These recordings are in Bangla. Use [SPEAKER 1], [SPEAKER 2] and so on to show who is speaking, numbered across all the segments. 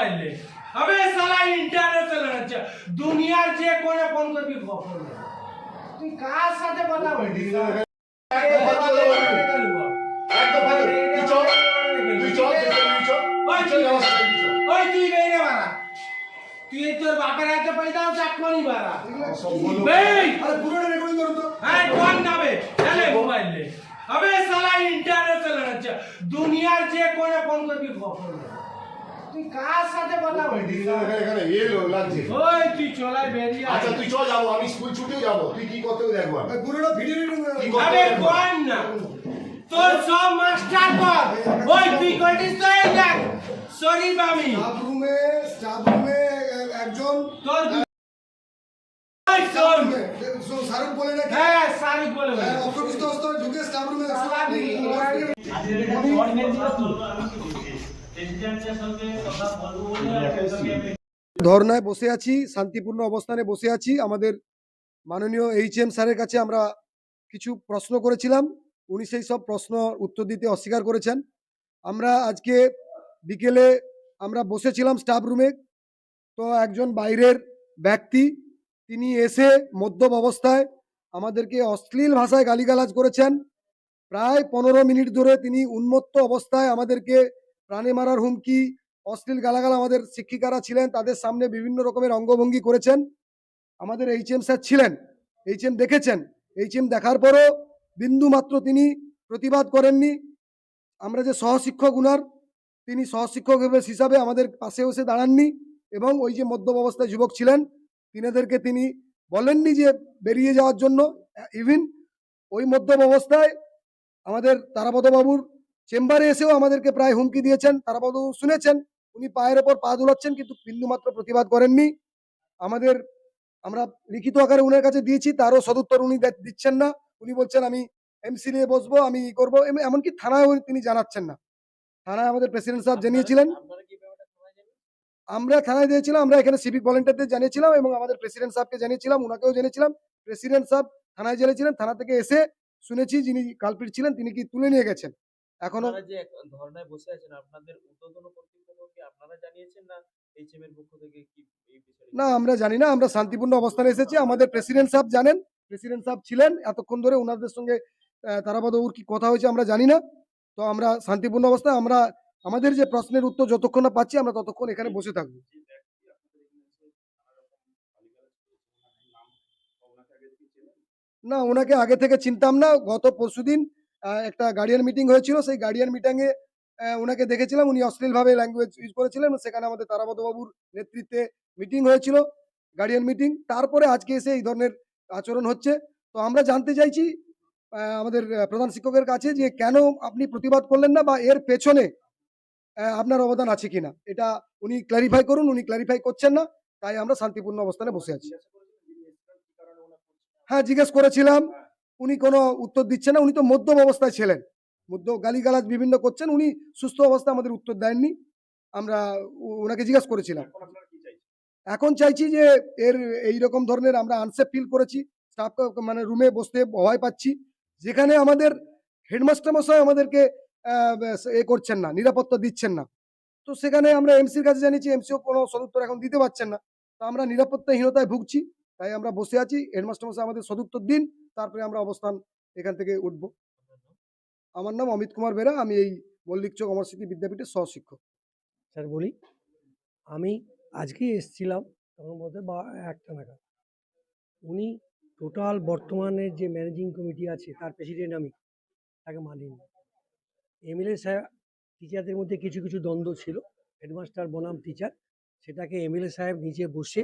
[SPEAKER 1] মোবাইলে। আবে সালা চলে যাচ্ছে দুনিয়ার যে কোনে ফোন করবি খবর তুই কার সাথে কথা বলছিস? দুনিয়ার যে কোনে ফোন করবি খবর তুই কার সাথে কথা বলছিস?
[SPEAKER 2] এখানে এলো লাগছে।
[SPEAKER 1] ওই তুই চলাই বেরিয়ে
[SPEAKER 2] আচ্ছা তুই চল যাব আমি স্কুল ছুটেও যাব। তুই কি করতে দেখব
[SPEAKER 3] পুরোটা ভিডিও
[SPEAKER 1] আরে কোন না। তোর সব মাস্টার পর ওই তুই কইটিস তো এই দেখ সরি বামি
[SPEAKER 3] স্টাফ রুমে স্টাফ রুমে একজন।
[SPEAKER 1] তোর ওই শোন।
[SPEAKER 3] শাহরুখ বলে
[SPEAKER 1] হ্যাঁ শাহরুখ বলে বলে।
[SPEAKER 3] অপ্রকৃত ঢুকে স্টাফ রুমে ধর্নায় বসে আছি, শান্তিপূর্ণ অবস্থানে বসে আছি। আমাদের মাননীয় এইচ এম স্যারের কাছে আমরা কিছু প্রশ্ন করেছিলাম। উনি সেই সব প্রশ্ন উত্তর দিতে অস্বীকার করেছেন। আমরা আজকে বিকেলে আমরা বসেছিলাম স্টাফ রুমে তো একজন বাইরের ব্যক্তি, তিনি এসে মদ্যপ অবস্থায় আমাদেরকে অশ্লীল ভাষায় গালিগালাজ করেছেন। প্রায় পনেরো মিনিট ধরে তিনি উন্মত্ত অবস্থায় আমাদেরকে প্রাণে মারার হুমকি, অশ্লীল গালাগাল আমাদের শিক্ষিকারা ছিলেন, তাদের সামনে বিভিন্ন রকমের অঙ্গভঙ্গি করেছেন। আমাদের এইচ এম স্যার ছিলেন এইচ এম দেখেছেন এইচ এম দেখার পরও বিন্দু মাত্র তিনি প্রতিবাদ করেননি। আমরা যে সহশিক্ষক উনার, তিনি সহশিক্ষক হিসাবে আমাদের পাশে বসে দাঁড়াননি এবং ওই যে মদ্যপ অবস্থায় যুবক ছিলেন, তিনাদেরকে তিনি বলেননি যে বেরিয়ে যাওয়ার জন্য। ইভিন ওই মদ্যপ অবস্থায় আমাদের তারাপদবাবুর চেম্বারে এসেও আমাদেরকে প্রায় হুমকি দিয়েছেন। তারাপদবাবু শুনেছেন উনি পায়ের ওপর পা দুলাচ্ছেন কিন্তু বিন্দুমাত্র প্রতিবাদ করেননি। আমাদের আমরা লিখিত আকারে উনার কাছে দিয়েছি তারও সদুত্তর উনি দিচ্ছেন না। উনি বলছেন আমি এমসি নিয়ে বসবো আমি ই করব। এমনকি থানায় তিনি জানাচ্ছেন না। থানায় আমাদের প্রেসিডেন্ট সাহেব জানিয়েছিলেন। আমরা থানায় দিয়েছিলাম আমরা এখানে সিভিক ভলেন্টিয়ারদের জানিয়েছিলাম এবং আমাদের প্রেসিডেন্ট সাহেবকে জানিয়েছিলাম উনাকেও জেনেছিলাম প্রেসিডেন্ট সাহেব থানায় জানিয়েছিলেন থানা থেকে এসে শুনেছি যিনি কালপিট ছিলেন তিনি কি তুলে নিয়ে গেছেন?
[SPEAKER 4] এখনও যে এক- বসে আছেন আপনাদের ঊর্ধ্বতন কর্তৃপক্ষকে আপনারা জানিয়েছেন না এইচএম এর পক্ষ থেকে কি
[SPEAKER 3] না আমরা জানি না আমরা শান্তিপূর্ণ অবস্থানে এসেছি। আমাদের প্রেসিডেন্ট সাহেব জানেন প্রেসিডেন্ট সাহেব ছিলেন এতক্ষণ ধরে ওনাদের সঙ্গে আহ, তারাপদবাবুর কি কথা হয়েছে আমরা জানি না। তো আমরা শান্তিপূর্ণ অবস্থায় আমরা আমাদের যে প্রশ্নের উত্তর যতক্ষণ না পাচ্ছি আমরা ততক্ষণ এখানে বসে থাকব। না ওনাকে আগে থেকে চিনতাম না গত পরশুদিন একটা গার্ডিয়ান মিটিং হয়েছিল, সেই গার্ডিয়ান মিটিংয়ে ওনাকে দেখেছিলাম, উনি অশ্লীলভাবে ল্যাঙ্গুয়েজ ইউজ করেছিলেন, সেখানে আমাদের তারাপদবাবুর নেতৃত্বে মিটিং হয়েছিল গার্ডিয়ান মিটিং তারপরে আজকে এসে এই ধরনের আচরণ হচ্ছে। তো আমরা জানতে চাইছি আমাদের প্রধান শিক্ষকের কাছে যে কেন আপনি প্রতিবাদ করলেন না বা এর পেছনে আপনার অবদান আছে কিনা? এটা উনি ক্ল্যারিফাই করুন, উনি ক্ল্যারিফাই করছেন না, তাই আমরা শান্তিপূর্ণ অবস্থানে বসে আছি। হ্যাঁ জিজ্ঞেস করেছিলাম উনি কোনো উত্তর দিচ্ছেন না উনি তো মধ্যম অবস্থায় ছিলেন। মধ্য গালিগালাজ বিভিন্ন করছেন উনি সুস্থ অবস্থায় আমাদের উত্তর দেননি। আমরা ওনাকে জিজ্ঞেস করেছিলাম। এখন চাইছি যে এর এই রকম ধরনের আমরা আনসেফ ফিল করেছি স্টাফ মানে রুমে বসতে ভয় পাচ্ছি যেখানে আমাদের হেডমাস্টার মশাই আমাদেরকে এ করছেন না নিরাপত্তা দিচ্ছেন না। তো সেখানে আমরা এমসির কাছে জানিয়েছি এমসিও কোনো সদুত্তর এখন দিতে পারছেন না। তো আমরা নিরাপত্তাহীনতায় ভুগছি তাই আমরা বসে আছি হেডমাস্টার মশাই আমাদের সদুত্তর দিন। তারপরে আমরা অবস্থান এখান থেকে উঠবো। আমার নাম অমিত কুমার বেরা আমি এই মল্লিক চক অমর স্মৃতি বিদ্যাপীঠের সহশিক্ষক।
[SPEAKER 5] স্যার বলি আমি আজকেই এসছিলাম তখন বলতে বা একটা নাগাদ। উনি টোটাল বর্তমানে যে ম্যানেজিং কমিটি আছে তার প্রেসিডেন্ট আমি তাকে মানিনি। এমএলএ সাহেব টিচারদের মধ্যে কিছু কিছু দ্বন্দ্ব ছিল। হেডমাস্টার বনাম টিচার সেটাকে এমএলএ সাহেব নিজে বসে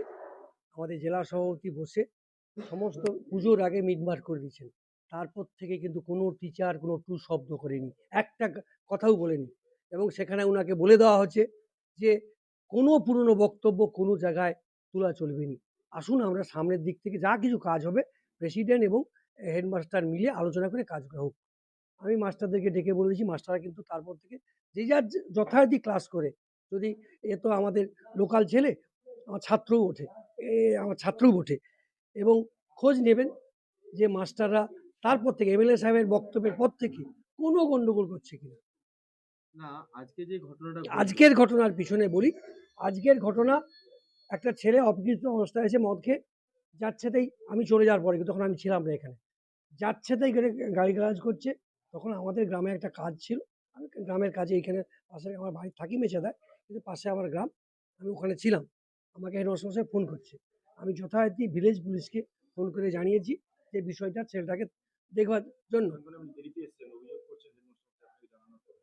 [SPEAKER 5] আমাদের জেলা সভাপতি বসে সমস্ত পুজোর আগে মিটমাট করে দিয়েছেন। তারপর থেকে কিন্তু কোনো টিচার কোনো টু শব্দ করেনি। একটা কথাও বলেনি। এবং সেখানে ওনাকে বলে দেওয়া হচ্ছে যে, কোনো পুরনো বক্তব্য কোনো জায়গায় তোলা চলবে না। আসুন আমরা সামনের দিক থেকে যা কিছু কাজ হবে প্রেসিডেন্ট এবং হেডমাস্টার মিলে আলোচনা করে কাজ করা হোক। আমি মাস্টারদেরকে ডেকে বলে বলেছি মাস্টাররা কিন্তু তারপর থেকে যে যার যথারীতি ক্লাস করে। যদি এ তো আমাদের লোকাল ছেলে, আমার ছাত্রও ওঠে, এ আমার ছাত্রও ওঠে। এবং খোঁজ নেবেন যে মাস্টাররা তারপর থেকে এমএলএ সাহেবের বক্তব্যের পর থেকে কোনো গণ্ডগোল করছে কিনা।
[SPEAKER 4] না আজকে যে ঘটনাটা
[SPEAKER 5] আজকের ঘটনার পিছনে বলি আজকের ঘটনা একটা ছেলে অপকৃত অবস্থায় এসে মদ খেয়ে যাচ্ছেতেই আমি চলে যাওয়ার পরে তখন আমি ছিলাম না এখানে। যাচ্ছেতেই করে গাড়ি গালাজ করছে তখন আমাদের গ্রামে একটা কাজ ছিল। আমি গ্রামের কাজে এখানে পাশে আমার বাড়ি থাকি মেচে দেয় কিন্তু পাশে আমার গ্রাম আমি ওখানে ছিলাম। আমাকে এই হেডমাস্টার ফোন করছে। আমি যথারীতি ভিলেজ পুলিশকে ফোন করে জানিয়েছি যে বিষয়টা ছেলেটাকে দেখবার জন্য।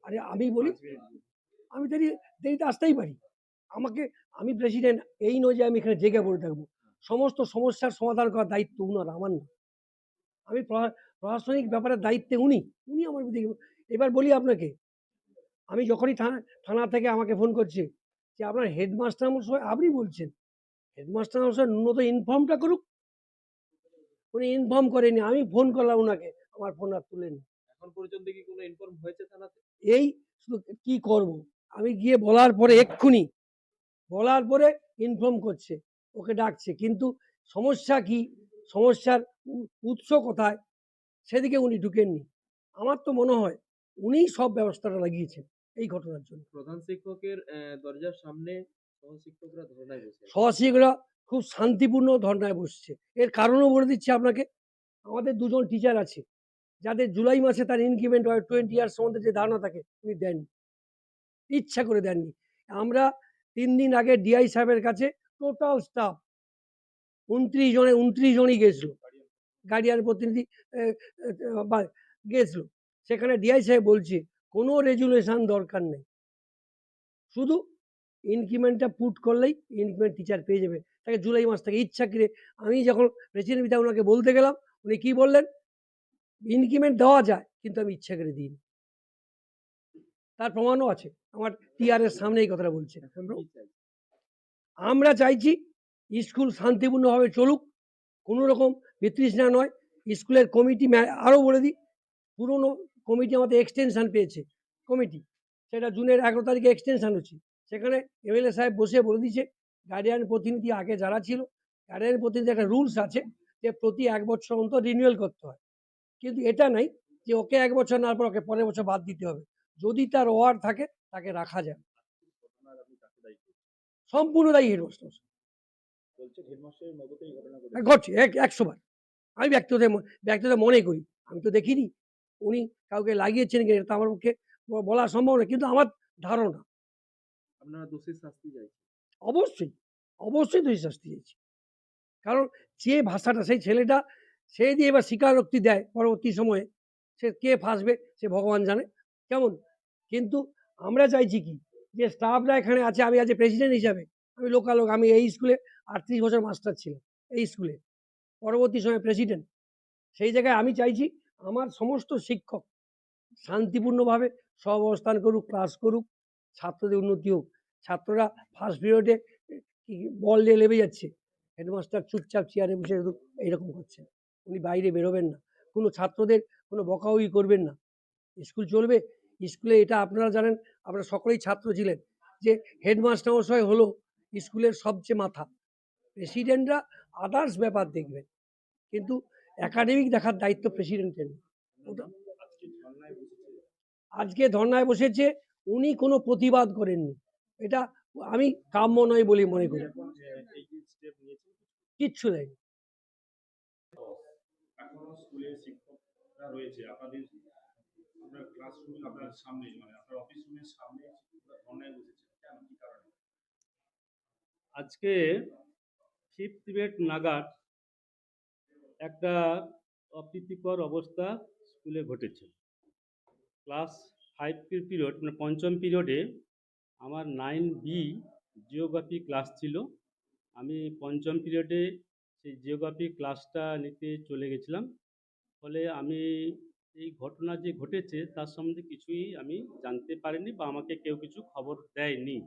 [SPEAKER 5] আরে আমি বলি, আমি দেরি, দেরিতে আসতেই পারি। আমাকে, আমি প্রেসিডেন্ট এই নয় যে আমি এখানে জেগে পড়ে থাকব। সমস্ত সমস্যার সমাধান করার দায়িত্ব উনার, আমার না। আমি প্রশাসনিক ব্যাপারের দায়িত্বে উনি উনি আমার দিকে এবার বলি আপনাকে, আমি যখনই থানা থানা থেকে আমাকে ফোন করছে যে আপনার হেডমাস্টার মশাই আপনি বলছেন হেডমাস্টার মশাই ন্যূনত ইনফর্মটা করুক। উনি ইনফর্ম করেনি আমি ফোন করলাম ওনাকে আমার ফোন আর তুলেনি।
[SPEAKER 4] এখন পর্যন্ত কি কোনো ইনফর্ম হয়েছে থানাতে?
[SPEAKER 5] এই শুধু কি করব? আমি গিয়ে বলার পরে এক্ষুনি বলার পরে ইনফর্ম করছে ওকে ডাকছে। কিন্তু সমস্যা কি? সমস্যার উৎস কোথায়? সেদিকে উনি ঢুকেননি। আমার তো মনে হয় উনিই সব ব্যবস্থাটা লাগিয়েছেন এই ঘটনার জন্য।
[SPEAKER 4] প্রধান শিক্ষকের দরজার সামনে সহশিক্ষকরা
[SPEAKER 5] খুব শান্তিপূর্ণ ধর্নায় বসছে। এর কারণও বলে দিচ্ছি আপনাকে, আমাদের দুজন টিচার আছে, যাদের জুলাই মাসে তার ইনক্রিমেন্ট হয় টোয়েন্টি ইয়ার্স সম্বন্ধে যে ধারণা থাকে, উনি দেননি। ইচ্ছা করে দেননি। আমরা তিন দিন আগে ডিআই সাহেবের কাছে টোটাল স্টাফ উনত্রিশ জনে, উনত্রিশ জনই গেছিল। গার্ডিয়ান প্রতিনিধি গেছিল। সেখানে ডিআই সাহেব বলছে, কোনো রেজুলেশন দরকার নেই। শুধু ইনক্রিমেন্টটা পুট করলেই ইনক্রিমেন্ট টিচার পেয়ে যাবে। তাকে জুলাই মাস থেকে ইচ্ছা করে আমি যখন প্রেসিডেন্ট বিধায় ওনাকে বলতে গেলাম উনি কি বললেন? ইনক্রিমেন্ট দেওয়া যায় কিন্তু আমি ইচ্ছা করে দিইনি। তার প্রমাণও আছে। আমার টিআরের সামনে এই কথাটা বলছে। আমরা চাইছি স্কুল শান্তিপূর্ণভাবে চলুক কোনো রকম বিতৃষ্ণা নয়। স্কুলের কমিটি আরও বলে দিই পুরনো কমিটি আমাদের এক্সটেনশান পেয়েছে। কমিটি সেটা জুনের এগারো তারিখে এক্সটেনশান হচ্ছে। সেখানে এমএলএ সাহেব বসে বলে দিয়েছে গার্ডিয়ান প্রতিনিধি আগে যারা ছিল গার্ডিয়ান প্রতিনিধি একটা রুলস আছে যে প্রতি এক বছর অন্তর রিনিউয়াল করতে হয়। কিন্তু এটা নাই যে ওকে এক বছর না পর ওকে পরের বছর বাদ দিতে হবে। যদি তার ওয়ার্ড থাকে, তাকে রাখা যায়। সম্পূর্ণ দায়ী হেডমাস্টার ঘটছে, এক, একশো বার। আমি ব্যক্তিগত ব্যক্তিগত মনে করি। আমি তো দেখিনি। উনি কাউকে লাগিয়েছেন কিনা, এটা আমার পক্ষে বলা সম্ভব না কিন্তু আমার ধারণা
[SPEAKER 4] আপনারা দোষীর শাস্তি চাইছেন।
[SPEAKER 5] অবশ্যই অবশ্যই দোষী শাস্তি চাইছি। কারণ যে ভাষাটা, সেই ছেলেটা, সে দিয়ে এবার স্বীকারোক্তি দেয় পরবর্তী সময়ে, সে কে ফাঁসবে, সে ভগবান জানে। কেমন? কিন্তু আমরা চাইছি কি? যে স্টাফরা এখানে আছে, আমি আজ প্রেসিডেন্ট হিসাবে, আমি লোকাল লোক, আমি এই স্কুলে আটত্রিশ বছর মাস্টার ছিলাম, এই স্কুলে পরবর্তী সময়ে প্রেসিডেন্ট সেই জায়গায় আমি চাইছি, আমার সমস্ত শিক্ষক শান্তিপূর্ণভাবে সব অবস্থান করুক ক্লাস করুক ছাত্রদের উন্নতি হোক। ছাত্ররা ফার্স্ট পিরিয়ডে বল দিয়ে লেবে যাচ্ছে। হেডমাস্টার চুপচাপ চেয়ারে বসে শুধু এইরকম করছেন উনি বাইরে বেরোবেন না। কোনো ছাত্রদের কোনো বকাবকি করবেন না। স্কুল চলবে। স্কুলে এটা আপনারা জানেন আপনারা সকলেই ছাত্র ছিলেন যে হেডমাস্টার মশাই হলো স্কুলের সবচেয়ে মাথা। প্রেসিডেন্টরা আদার্স ব্যাপার দেখবেন। কিন্তু একাডেমিক দেখার দায়িত্ব প্রেসিডেন্টের ওটা আজকে ধর্নায় বসেছে। উনি কোনো প্রতিবাদ করেননি। এটা আমি কাম্য নয় বলে মনে করি। কিচ্ছু দেয়নি।
[SPEAKER 2] এখনও স্কুলে শিক্ষকরা রয়েছে। আপনাদের আপনার ক্লাসরুম আপনার সামনে মানে আপনার অফিস রুমের সামনে শিক্ষকরা ধর্নায় বসেছে। কেন? কি কারণে?
[SPEAKER 6] আজকে ফিফথ গ্রেড নাগাদ একটা অপ্রীতিকর অবস্থা স্কুলে ঘটেছে। ক্লাস ফাইভ পিরিয়ড মানে পঞ্চম পিরিয়ডে আমার নাইন বি জিওগ্রাফি ক্লাস ছিল। আমি পঞ্চম পিরিয়ডে সেই জিওগ্রাফি ক্লাসটা নিতে চলে গেছিলাম। ফলে আমি এই ঘটনা যে ঘটেছে, তার সম্বন্ধে কিছুই আমি জানতে পারিনি বা আমাকে কেউ কিছু খবর দেয়নি।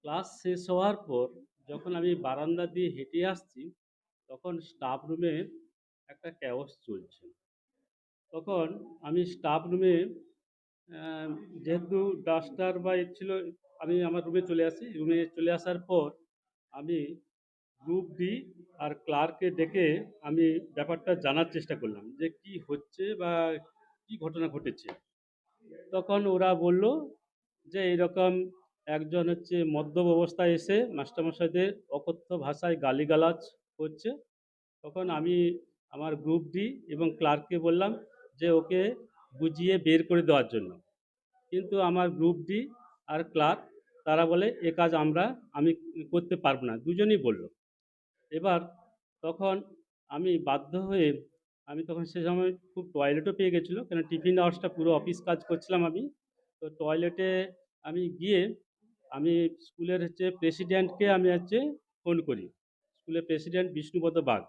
[SPEAKER 6] ক্লাস শেষ হওয়ার পর যখন আমি বারান্দা দিয়ে হেঁটে আসছি, তখন স্টাফ রুমে একটা ক্যাওস চলছে। তখন আমি স্টাফ রুমে যেহেতু ডাস্টার বা ছিল, আমি আমার রুমে চলে আসি। রুমে চলে আসার পর আমি গ্রুপ ডি আর ক্লার্ককে ডেকে আমি ব্যাপারটা জানার চেষ্টা করলাম যে কি হচ্ছে বা কি ঘটনা ঘটেছে। তখন ওরা বলল যে এরকম একজন হচ্ছে মদ্যপ অবস্থায় এসে মাস্টারমশাইদের অকথ্য ভাষায় গালিগালাজ করছে। তখন আমি আমার গ্রুপ ডি এবং ক্লার্ককে বললাম যে ওকে বুঝিয়ে বের করে দেওয়ার জন্য। কিন্তু আমার গ্রুপ ডি আর ক্লার্ক তারা বলে, এ কাজ আমরা, আমি করতে পারব না। দুজনেই বলল। এবার তখন আমি বাধ্য হয়ে, আমি তখন সে সময় খুব টয়লেটও পেয়ে গেছিল, কেন টিফিন আওয়ার্সটা পুরো অফিস কাজ করছিলাম আমি। তো টয়লেটে আমি গিয়ে, আমি স্কুলের হচ্ছে প্রেসিডেন্টকে আমি হচ্ছে ফোন করি। স্কুলের প্রেসিডেন্ট বিষ্ণুপদ বাগ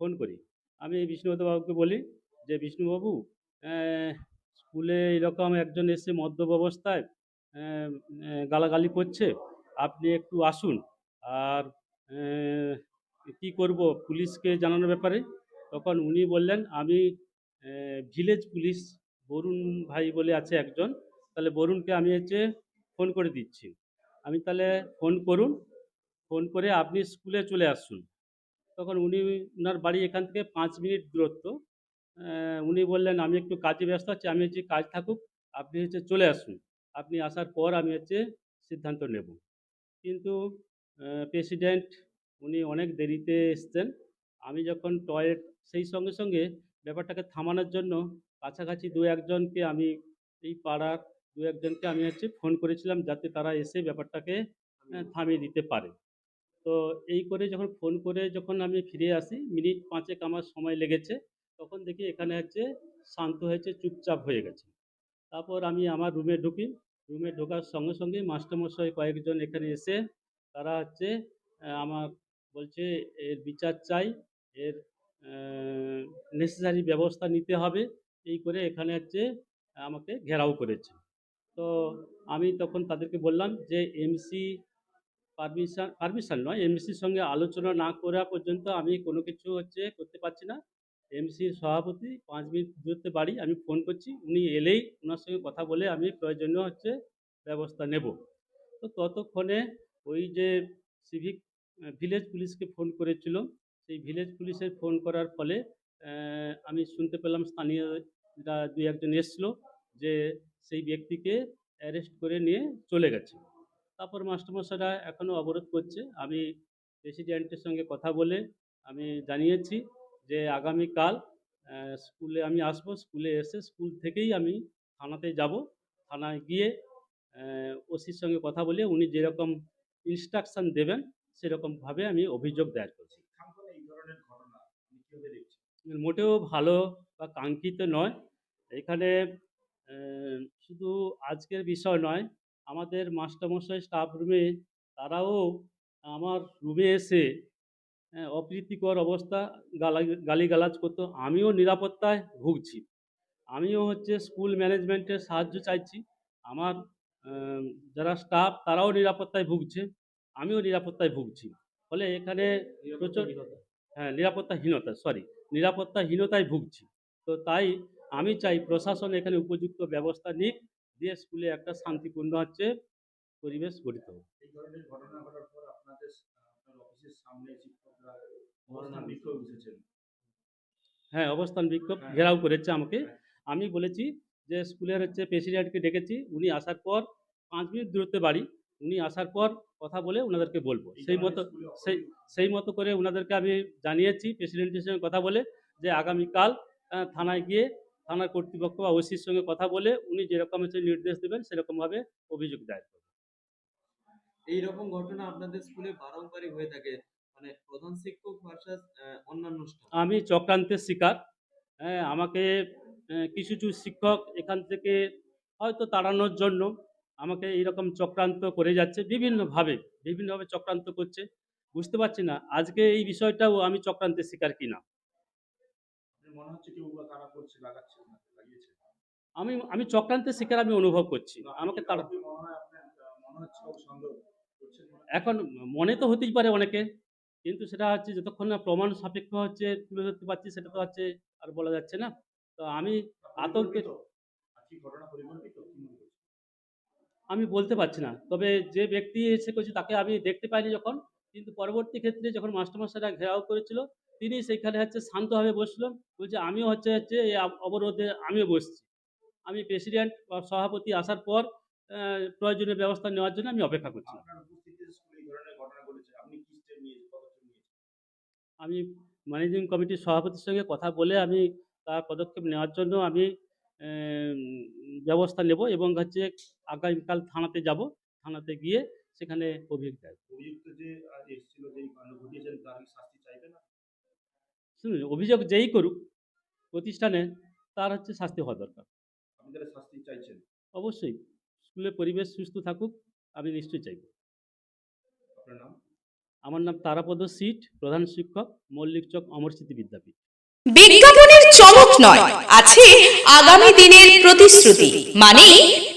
[SPEAKER 6] ফোন করি। আমি বিষ্ণুপদ বাবুকে বলি যে, বিষ্ণুবাবু স্কুলে এরকম একজন এসে মদ্যপ অবস্থায় গালাগালি করছে, আপনি একটু আসুন। আর কি করব? পুলিশকে জানানোর ব্যাপারে? তখন উনি বললেন, আমি ভিলেজ পুলিশ, বরুণ ভাই বলে আছে একজন। তাহলে বরুণকে আমি হচ্ছে ফোন করে দিচ্ছি। আমি তাহলে ফোন করুন, ফোন করে আপনি স্কুলে চলে আসুন। তখন উনি ওনার বাড়ি এখান থেকে পাঁচ মিনিট দূরত্ব। উনি বললেন, আমি একটু কাজে ব্যস্ত আছি, আমি হচ্ছে কাজ থাকুক, আপনি হচ্ছে চলে আসুন। আপনি আসার পর আমি হচ্ছে সিদ্ধান্ত নেব। কিন্তু প্রেসিডেন্ট, উনি অনেক দেরিতে এসছেন। আমি যখন টয়লেট, সেই সঙ্গে সঙ্গে ব্যাপারটাকে থামানোর জন্য কাছাকাছি দু একজনকে আমি, এই পাড়ার দু একজনকে আমি হচ্ছে ফোন করেছিলাম, যাতে তারা এসে ব্যাপারটাকে থামিয়ে দিতে পারে। তো এই করে যখন ফোন করে যখন আমি ফিরে আসি, মিনিট পাঁচেক আমার সময় লেগেছে। তখন দেখি এখানে হচ্ছে শান্ত হয়েছে, চুপচাপ হয়ে গেছে। তারপর আমি আমার রুমে ঢুকি। রুমে ঢোকার সঙ্গে সঙ্গে মাস্টারমশাই কয়েকজন এখানে এসে তারা হচ্ছে আমার বলছে, এর বিচার চাই, এর নেসেসারি ব্যবস্থা নিতে হবে। এই করে এখানে হচ্ছে আমাকে ঘেরাও করেছে। তো আমি তখন তাদেরকে বললাম যে এমসি পারমিশন পারমিশন নয় এমসির সঙ্গে আলোচনা না করা পর্যন্ত আমি কোনো কিছু হচ্ছে করতে পারছি না। এমসির সভাপতি, পাঁচ মিনিট দূরত্বে বাড়ি, আমি ফোন করছি, উনি এলেই ওনার সঙ্গে কথা বলে আমি প্রয়োজনীয় হচ্ছে ব্যবস্থা নেব। তো ততক্ষণে ওই যে সিভিক ভিলেজ পুলিশকে ফোন করেছিল। সেই ভিলেজ পুলিশের ফোন করার ফলে আমি শুনতে পেলাম স্থানীয় যা দুই একজন এসছিল যে সেই ব্যক্তিকে অ্যারেস্ট করে নিয়ে চলে গেছে। তারপর মাস্টারমশাইরা এখনও অবরোধ করছে। আমি প্রেসিডেন্টের সঙ্গে কথা বলে আমি জানিয়েছি। যে আগামীকাল স্কুলে আমি আসব, স্কুলে এসে স্কুল থেকেই আমি থানাতে যাব। থানায় গিয়ে ওসির সঙ্গে কথা বলে উনি যেরকম ইনস্ট্রাকশন দেবেন, সেরকমভাবে আমি অভিযোগ দায়ের করছি। মোটেও ভালো বা কাঙ্ক্ষিত নয়। এখানে শুধু আজকের বিষয় নয়, আমাদের মাস্টারমশাই স্টাফ রুমে তারাও আমার রুমে এসে অপ্রীতিকর অবস্থা গালা গালিগালাজ করতো। আমিও নিরাপত্তায় ভুগছি। আমিও হচ্ছে স্কুল ম্যানেজমেন্টের সাহায্য চাইছি। আমার যারা স্টাফ তারাও নিরাপত্তায় ভুগছে। আমিও নিরাপত্তায় ভুগছি। ফলে এখানে প্রচুর হ্যাঁ নিরাপত্তাহীনতা সরি নিরাপত্তাহীনতায় ভুগছি। তো তাই আমি চাই প্রশাসন এখানে উপযুক্ত ব্যবস্থা নিক দিয়ে স্কুলে একটা শান্তিপূর্ণ হচ্ছে পরিবেশ গঠিত হোক
[SPEAKER 2] এই ধরনের ঘটনা ঘটার পর আপনাদের অফিসের সামনে
[SPEAKER 6] হ্যাঁ অবস্থান বিক্ষোভ
[SPEAKER 2] হ্যাঁ।
[SPEAKER 6] ঘেরাও করেছে আমাকে। আমি বলেছি যে স্কুলের হচ্ছে প্রেসিডেন্টকে ডেকেছি উনি আসার পর পাঁচ মিনিট দূরত্বে বাড়ি উনি আসার পর কথা বলে ওনাদেরকে বলব। সেই মতো সেই সেই মতো করে ওনাদেরকে আমি জানিয়েছি প্রেসিডেন্টের সঙ্গে কথা বলে যে আগামীকাল থানায় গিয়ে থানার কর্তৃপক্ষ বা ওসির সঙ্গে কথা বলে উনি যেরকম হচ্ছে নির্দেশ দেবেন সেরকমভাবে অভিযোগ দায়ের করবেন
[SPEAKER 4] এই রকম ঘটনা আপনাদের স্কুলে বারংবারই হয়ে থাকে। মানে প্রধান শিক্ষক ভার্সাস অন্যান্য
[SPEAKER 6] আমি চক্রান্তের শিকার। হ্যাঁ আমাকে কিছু কিছু শিক্ষক এখান থেকে হয়তো তাড়ানোর জন্য আমাকে এইরকম চক্রান্ত করে যাচ্ছে বিভিন্নভাবে বিভিন্নভাবে চক্রান্ত করছে। বুঝতে পারছি না আজকে এই বিষয়টাও আমি চক্রান্তের শিকার কিনা?
[SPEAKER 2] আপনার মনে হচ্ছে কেউ বা করছে লাগাচ্ছে লাগিয়েছে?
[SPEAKER 6] আমি আমি চক্রান্তের শিকার আমি অনুভব করছি। আমাকে
[SPEAKER 2] হয়?
[SPEAKER 6] এখন মনে তো হতেই পারে অনেকে। কিন্তু সেটা হচ্ছে যতক্ষণ না প্রমাণ সাপেক্ষ হচ্ছে তুলে ধরতে পারছি সেটা তো হচ্ছে আর বলা যাচ্ছে না। তো আমি আতঙ্কের
[SPEAKER 2] পরিকল্পিত? আজকে ঘটনা পরিকল্পিত কি করছেন?
[SPEAKER 6] আমি বলতে পারছি না। তবে যে ব্যক্তি এসে করছে তাকে আমি দেখতে পাইনি যখন কিন্তু পরবর্তী ক্ষেত্রে যখন মাস্টারমশাইরা ঘেরাও করেছিল তিনি সেইখানে হচ্ছে শান্তভাবে বসলেন বলছে আমিও হচ্ছে হচ্ছে এই অবরোধে আমিও বসছি। আমি প্রেসিডেন্ট বা সভাপতি আসার পর প্রয়োজনীয় ব্যবস্থা নেওয়ার জন্য আমি অপেক্ষা করছি
[SPEAKER 2] আপনার উপস্থিতিতে স্কুলে এই ধরনের ঘটনা ঘটেছে আপনি কি স্টেপ নিয়েছেন পদক্ষেপ নিয়েছেন
[SPEAKER 6] আমি ম্যানেজিং কমিটির সভাপতির সঙ্গে কথা বলে আমি তার পদক্ষেপ নেওয়ার জন্য আমি ব্যবস্থা নেব এবং হচ্ছে আগামীকাল থানাতে যাব। থানাতে গিয়ে সেখানে অভিযোগ দেয়
[SPEAKER 2] অভিযুক্ত যে আহ, এসেছিল যে এই কাণ্ড ঘটিয়েছেন তার কি শাস্তি চাইবে না?
[SPEAKER 6] শুনুন অভিযোগ যেই করুক প্রতিষ্ঠানে তার হচ্ছে শাস্তি হওয়া দরকার।
[SPEAKER 2] শাস্তি চাইছেন?
[SPEAKER 6] অবশ্যই। স্কুলের পরিবেশ সুস্থ থাকুক আমি নিশ্চয়ই চাইব।
[SPEAKER 2] আপনার নাম?
[SPEAKER 6] আমার নাম তারাপদ সিট, প্রধান শিক্ষক, মল্লিক চক, অমর স্মৃতি বিদ্যাপীঠ।
[SPEAKER 7] বিজ্ঞাপনের চমক নয়, আছে আগামী দিনের প্রতিশ্রুতি মানে